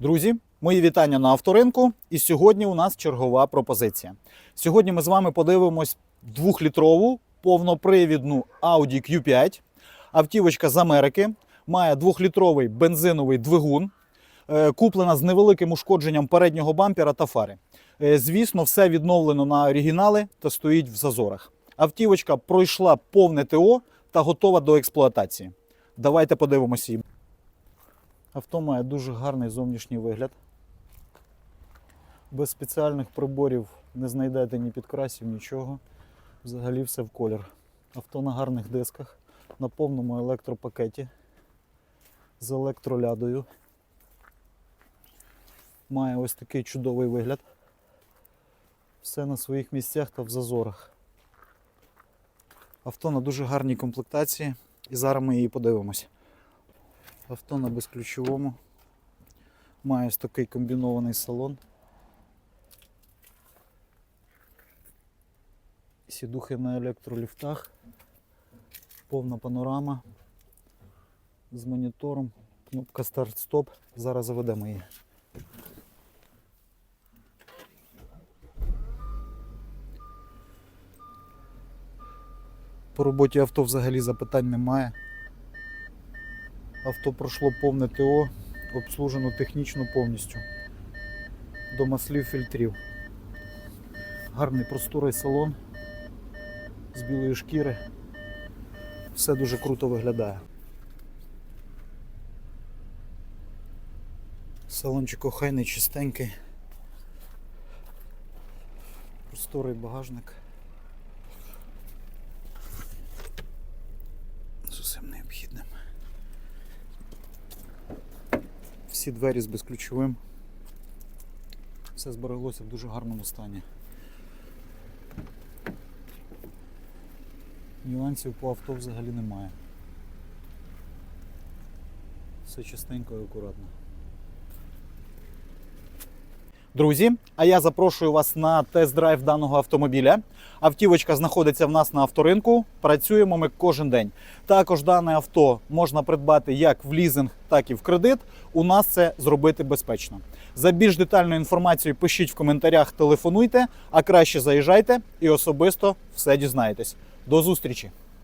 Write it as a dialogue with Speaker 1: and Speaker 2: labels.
Speaker 1: Друзі, мої вітання на авторинку. І сьогодні у нас чергова пропозиція. Сьогодні ми з вами подивимось двохлітрову повнопривідну Audi Q5. Автівочка з Америки має двохлітровий бензиновий двигун, е, куплена з невеликим ушкодженням переднього бампера та фари. Е, Звісно, все відновлено на оригінали та стоїть в зазорах. Автівочка пройшла повне ТО та готова до експлуатації. Давайте подивимося її. Авто має дуже гарний зовнішній вигляд. Без спеціальних приборів не знайдете ні підкрасів, нічого. Взагалі все в колір. Авто на гарних дисках, на повному електропакеті з електролядою. Має ось такий чудовий вигляд. Все на своїх місцях та в зазорах. Авто на дуже гарній комплектації. І зараз ми її подивимось. Авто на безключовому. Має ось такий комбінований салон. Сідухи на електроліфтах. Повна панорама з монітором. Кнопка старт-стоп. Зараз заведемо її. По роботі авто взагалі запитань немає. Авто пройшло повне ТО, обслужено технічно повністю. До маслів фільтрів. Гарний просторий салон з білої шкіри. Все дуже круто виглядає. Салончик охайний, чистенький. Просторий багажник. З усім необхідним. Всі двері з безключовим. Все збереглося в дуже гарному стані. Нюансів по авто взагалі немає. Все чистенько і акуратно. Друзі, а я запрошую вас на тест-драйв даного автомобіля. Автівочка знаходиться в нас на авторинку. Працюємо ми кожен день. Також дане авто можна придбати як в лізинг, так і в кредит. У нас це зробити безпечно. За більш детальною інформацією пишіть в коментарях, телефонуйте, а краще заїжджайте і особисто все дізнаєтесь. До зустрічі!